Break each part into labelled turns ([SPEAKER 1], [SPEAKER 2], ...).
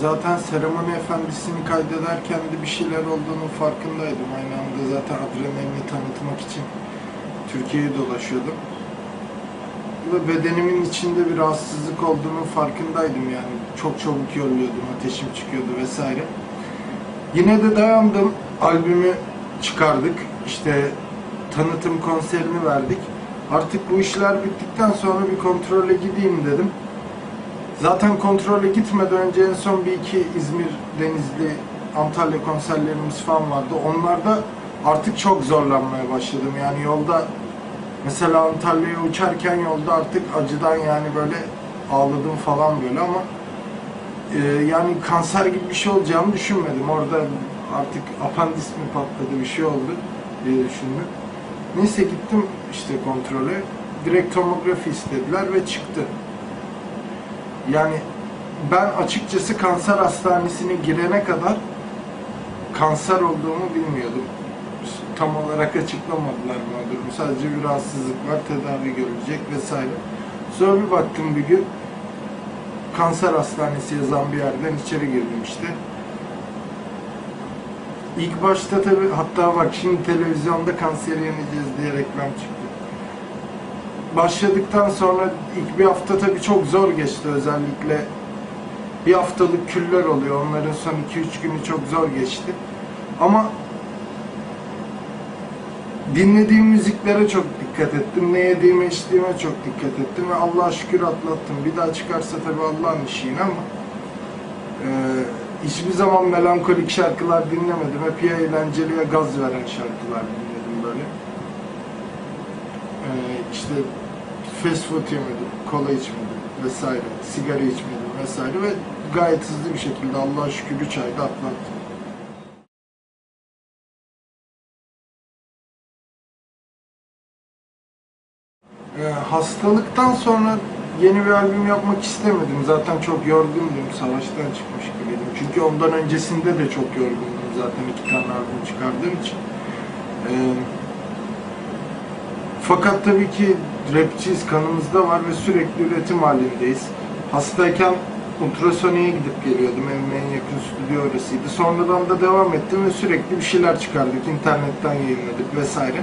[SPEAKER 1] Zaten seremoni efendisini kaydederken de bir şeyler olduğunu farkındaydım. Aynı anda zaten adrenalini tanıtmak için Türkiye'yi dolaşıyordum. Ve bedenimin içinde bir rahatsızlık olduğunu farkındaydım yani. Çok çabuk yoruluyordum, ateşim çıkıyordu vesaire. Yine de dayandım. Albümü çıkardık. İşte tanıtım konserini verdik. Artık bu işler bittikten sonra bir kontrole gideyim dedim. Zaten kontrole gitmeden önce en son bir iki İzmir, Denizli, Antalya konserlerimiz falan vardı. Onlarda artık çok zorlanmaya başladım. Yani yolda mesela Antalya'ya uçarken yolda artık acıdan yani böyle ağladım falan böyle ama e, yani kanser gibi bir şey olacağını düşünmedim. Orada artık apandis mi patladı bir şey oldu diye düşündüm. Neyse gittim işte kontrole. Direkt tomografi istediler ve çıktı. Yani ben açıkçası kanser hastanesine girene kadar kanser olduğumu bilmiyordum. Tam olarak açıklamadılar bana durumu. Sadece bir rahatsızlık var, tedavi görülecek vesaire. Sonra bir baktım bir gün kanser hastanesi yazan bir yerden içeri girdim işte. İlk başta tabi hatta bak şimdi televizyonda kanseri yeneceğiz diye reklam çıktı. Başladıktan sonra ilk bir hafta tabi çok zor geçti özellikle. Bir haftalık küller oluyor. Onların son 2-3 günü çok zor geçti. Ama dinlediğim müziklere çok dikkat ettim. Ne yediğime içtiğime çok dikkat ettim ve Allah'a şükür atlattım. Bir daha çıkarsa tabi Allah'ın işi yine ama e, hiçbir zaman melankolik şarkılar dinlemedim. Hep ya eğlenceli ya gaz veren şarkılar dinledim böyle. E, işte fast food yemedim, kola içmedim vesaire, sigara içmedim vesaire ve gayet hızlı bir şekilde Allah'a şükür 3 ayda atlattım. Ee, hastalıktan sonra yeni bir albüm yapmak istemedim. Zaten çok yorgundum. Savaştan çıkmış gibiydim. Çünkü ondan öncesinde de çok yorgundum zaten iki tane albüm çıkardığım için. Ee, fakat tabii ki rapçiyiz, kanımızda var ve sürekli üretim halindeyiz. Hastayken ultrasoniğe gidip geliyordum. Evimin en yakın stüdyo orasıydı. Sonradan da devam ettim ve sürekli bir şeyler çıkardık. internetten yayınladık vesaire.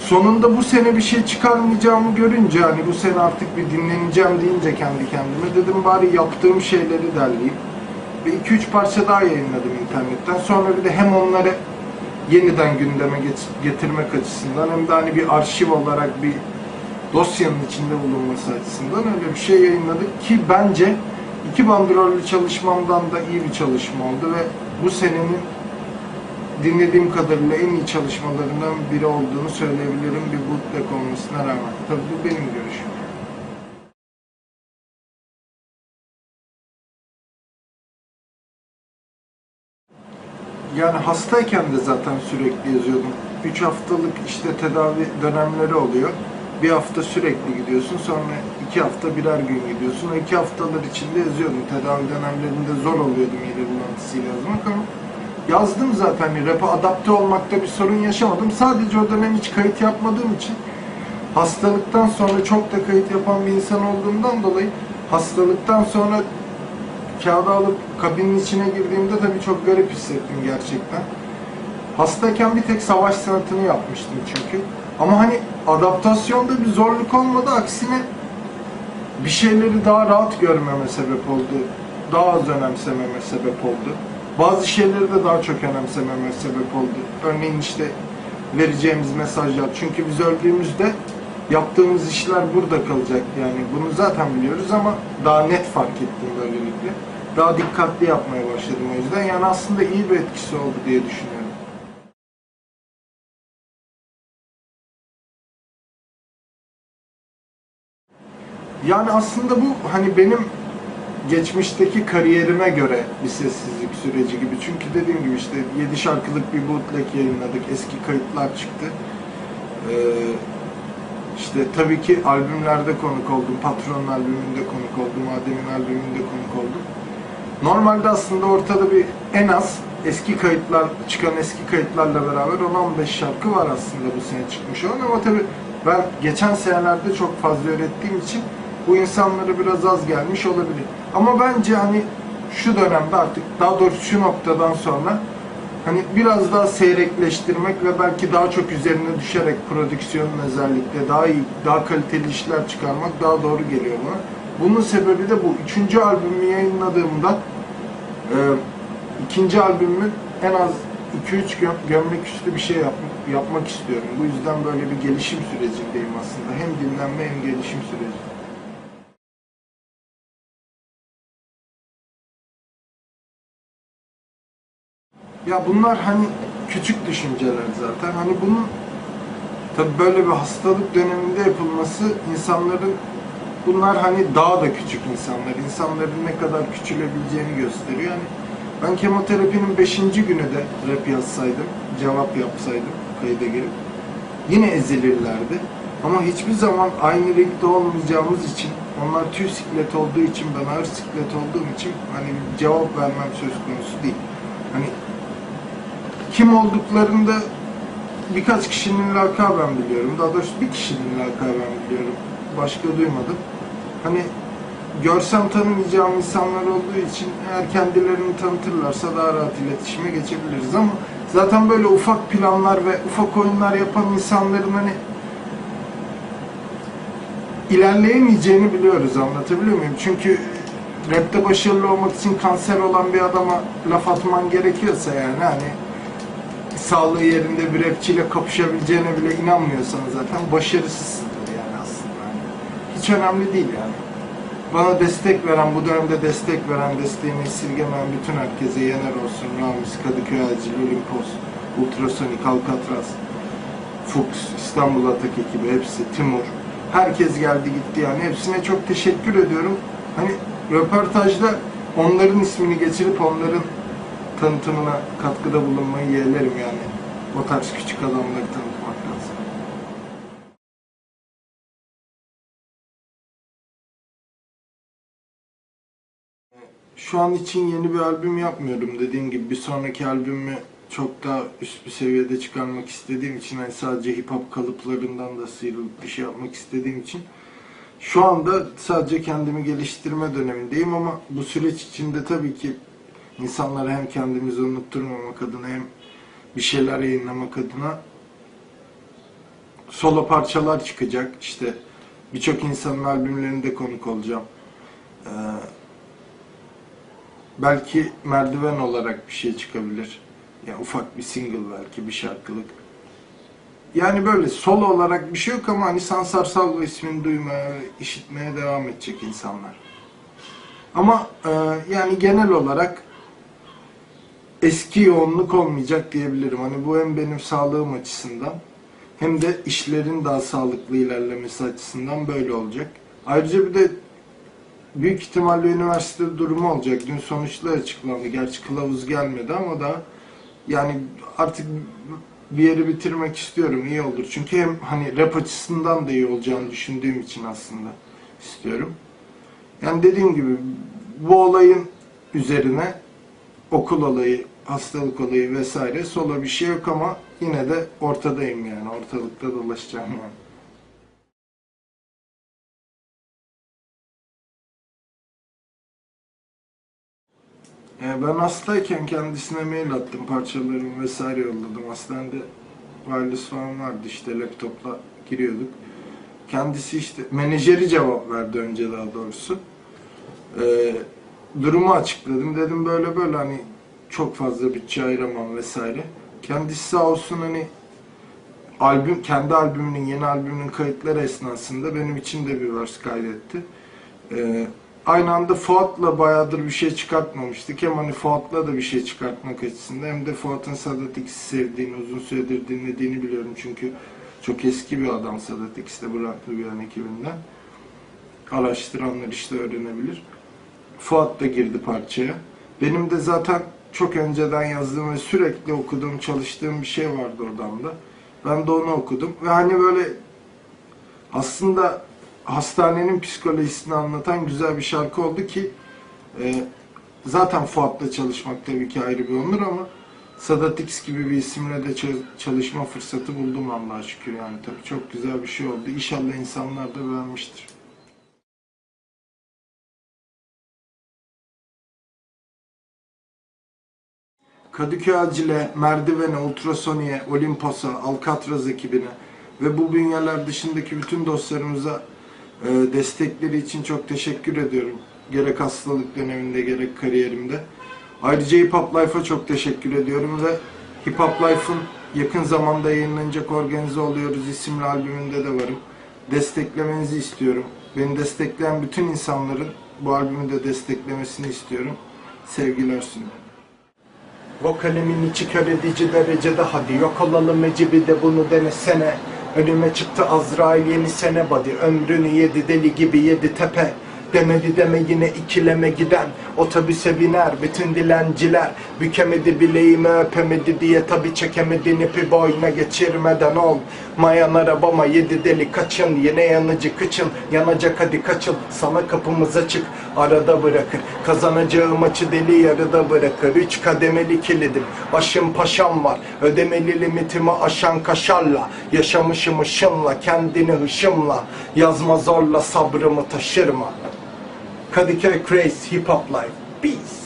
[SPEAKER 1] Sonunda bu sene bir şey çıkarmayacağımı görünce hani bu sene artık bir dinleneceğim deyince kendi kendime dedim bari yaptığım şeyleri derleyeyim. Ve 2-3 parça daha yayınladım internetten. Sonra bir de hem onları yeniden gündeme getirmek açısından hem de hani bir arşiv olarak bir dosyanın içinde bulunması açısından öyle bir şey yayınladık ki bence iki bandrollü çalışmamdan da iyi bir çalışma oldu ve bu senenin dinlediğim kadarıyla en iyi çalışmalarından biri olduğunu söyleyebilirim bir bootleg olmasına rağmen. Tabii bu benim görüşüm. Yani hastayken de zaten sürekli yazıyordum. 3 haftalık işte tedavi dönemleri oluyor. Bir hafta sürekli gidiyorsun, sonra iki hafta birer gün gidiyorsun. O iki haftalar içinde yazıyordum. Tedavi dönemlerinde zor oluyordu mide bulantısıyla yazmak ama yazdım zaten. Hani rap'e adapte olmakta bir sorun yaşamadım. Sadece o dönem hiç kayıt yapmadığım için hastalıktan sonra çok da kayıt yapan bir insan olduğumdan dolayı hastalıktan sonra kağıda alıp kabinin içine girdiğimde tabii çok garip hissettim gerçekten. Hastayken bir tek savaş sanatını yapmıştım çünkü. Ama hani adaptasyonda bir zorluk olmadı. Aksine bir şeyleri daha rahat görmeme sebep oldu. Daha az önemsememe sebep oldu. Bazı şeyleri de daha çok önemsememe sebep oldu. Örneğin işte vereceğimiz mesajlar. Çünkü biz öldüğümüzde yaptığımız işler burada kalacak. Yani bunu zaten biliyoruz ama daha net fark ettim böylelikle. Daha dikkatli yapmaya başladım o yüzden. Yani aslında iyi bir etkisi oldu diye düşünüyorum. Yani aslında bu hani benim geçmişteki kariyerime göre bir sessizlik süreci gibi. Çünkü dediğim gibi işte 7 şarkılık bir bootleg yayınladık. Eski kayıtlar çıktı. Ee, işte tabii ki albümlerde konuk oldum. Patron'un albümünde konuk oldum. Adem'in albümünde konuk oldum. Normalde aslında ortada bir en az eski kayıtlar, çıkan eski kayıtlarla beraber 10-15 şarkı var aslında bu sene çıkmış olan ama tabii ben geçen senelerde çok fazla ürettiğim için bu insanlara biraz az gelmiş olabilir. Ama bence hani şu dönemde artık daha doğrusu şu noktadan sonra hani biraz daha seyrekleştirmek ve belki daha çok üzerine düşerek prodüksiyonun özellikle daha iyi, daha kaliteli işler çıkarmak daha doğru geliyor bana. Bunun sebebi de bu. Üçüncü albümü yayınladığımda e, ikinci albümün en az 2-3 gö- gömlek üstü bir şey yap- yapmak istiyorum. Bu yüzden böyle bir gelişim sürecindeyim aslında. Hem dinlenme hem gelişim süreci. Ya bunlar hani küçük düşünceler zaten. Hani bunun tabi böyle bir hastalık döneminde yapılması insanların bunlar hani daha da küçük insanlar. İnsanların ne kadar küçülebileceğini gösteriyor. Yani ben kemoterapinin 5. günü de rap yazsaydım, cevap yapsaydım kayda girip yine ezilirlerdi. Ama hiçbir zaman aynı renkte olmayacağımız için, onlar tüy siklet olduğu için, ben ağır siklet olduğum için hani cevap vermem söz konusu değil. Hani kim olduklarında birkaç kişinin lakaben biliyorum. Daha doğrusu bir kişinin lakaben biliyorum. Başka duymadım. Hani görsem tanımayacağım insanlar olduğu için eğer kendilerini tanıtırlarsa daha rahat iletişime geçebiliriz ama zaten böyle ufak planlar ve ufak oyunlar yapan insanların hani ilerleyemeyeceğini biliyoruz anlatabiliyor muyum? Çünkü rapte başarılı olmak için kanser olan bir adama laf atman gerekiyorsa yani hani sağlığı yerinde bir rapçiyle kapışabileceğine bile inanmıyorsan zaten. Yani hiç önemli değil yani. Bana destek veren, bu dönemde destek veren, desteğini esirgemeyen bütün herkese yener olsun. Ramiz, Kadıköy Acil, Olimpos, Ultrasonik, Alcatraz, Fuchs, İstanbul Atak ekibi hepsi, Timur. Herkes geldi gitti yani. Hepsine çok teşekkür ediyorum. Hani röportajda onların ismini geçirip onların tanıtımına katkıda bulunmayı yeğlerim yani. O tarz küçük adamları tanıtmak Şu an için yeni bir albüm yapmıyorum. Dediğim gibi bir sonraki albümü çok daha üst bir seviyede çıkarmak istediğim için hani sadece hip hop kalıplarından da sıyrılıp bir şey yapmak istediğim için şu anda sadece kendimi geliştirme dönemindeyim ama bu süreç içinde tabii ki insanlara hem kendimizi unutturmamak adına hem bir şeyler yayınlamak adına solo parçalar çıkacak. İşte birçok insanın albümlerinde konuk olacağım. Ee, belki merdiven olarak bir şey çıkabilir. Yani ufak bir single belki bir şarkılık. Yani böyle solo olarak bir şey yok ama hani Sansar Salvo ismini duymaya, işitmeye devam edecek insanlar. Ama e, yani genel olarak eski yoğunluk olmayacak diyebilirim. Hani bu hem benim sağlığım açısından hem de işlerin daha sağlıklı ilerlemesi açısından böyle olacak. Ayrıca bir de büyük ihtimalle üniversite durumu olacak. Dün sonuçlar açıklandı. Gerçi kılavuz gelmedi ama da yani artık bir yeri bitirmek istiyorum. iyi olur. Çünkü hem hani rap açısından da iyi olacağını düşündüğüm için aslında istiyorum. Yani dediğim gibi bu olayın üzerine okul olayı, hastalık olayı vesaire solo bir şey yok ama yine de ortadayım yani. Ortalıkta dolaşacağım yani. Ben hastayken kendisine mail attım, parçalarımı vesaire yolladım. Hastanede wireless falan vardı işte laptopla giriyorduk. Kendisi işte menajeri cevap verdi önce daha doğrusu. Ee, durumu açıkladım. Dedim böyle böyle hani çok fazla bütçe ayıramam vesaire. Kendisi sağ olsun hani albüm kendi albümünün yeni albümünün kayıtları esnasında benim için de bir verse kaydetti. Ee, aynı anda Fuat'la bayağıdır bir şey çıkartmamıştık. Hem hani Fuat'la da bir şey çıkartmak açısından hem de Fuat'ın Sadat X'i sevdiğini, uzun süredir dinlediğini biliyorum. Çünkü çok eski bir adam Sadat X'te bıraktı bir an ekibinden. Araştıranlar işte öğrenebilir. Fuat da girdi parçaya. Benim de zaten çok önceden yazdığım ve sürekli okuduğum, çalıştığım bir şey vardı odamda. Ben de onu okudum ve hani böyle aslında hastanenin psikolojisini anlatan güzel bir şarkı oldu ki e, zaten Fuat'la çalışmak tabii ki ayrı bir onur ama Sadat X gibi bir isimle de çalışma fırsatı buldum Allah'a şükür yani tabii çok güzel bir şey oldu. İnşallah insanlar da beğenmiştir. Kadıköy Acil'e, Merdiven'e, Ultrasoni'ye, Olimpos'a, Alcatraz ekibine ve bu bünyeler dışındaki bütün dostlarımıza destekleri için çok teşekkür ediyorum. Gerek hastalık döneminde gerek kariyerimde. Ayrıca Hip Hop Life'a çok teşekkür ediyorum ve Hip Hop Life'ın yakın zamanda yayınlanacak Organize Oluyoruz isimli albümünde de varım. Desteklemenizi istiyorum. Beni destekleyen bütün insanların bu albümü de desteklemesini istiyorum. Sevgiler sunuyorum. Vokalimin içi kör edici derecede hadi yok olalım ecibi de bunu denesene Önüme çıktı Azrail yeni sene body Ömrünü yedi deli gibi yedi tepe Demedi deme yine ikileme giden Otobüse biner bütün dilenciler Bükemedi bileğimi öpemedi diye tabi çekemedin ipi boyuna geçirmeden ol. Mayan arabama yedi deli kaçın Yine yanıcı kıçın yanacak hadi kaçın. Sana kapımız açık arada bırakır. Kazanacağı maçı deli yarıda bırakır. Üç kademeli kilidim başım paşam var. Ödemeli limitimi aşan kaşarla Yaşamışım ışınla kendini hışımla. Yazma zorla sabrımı taşırma Kadıköy Craze Hip Hop Life Peace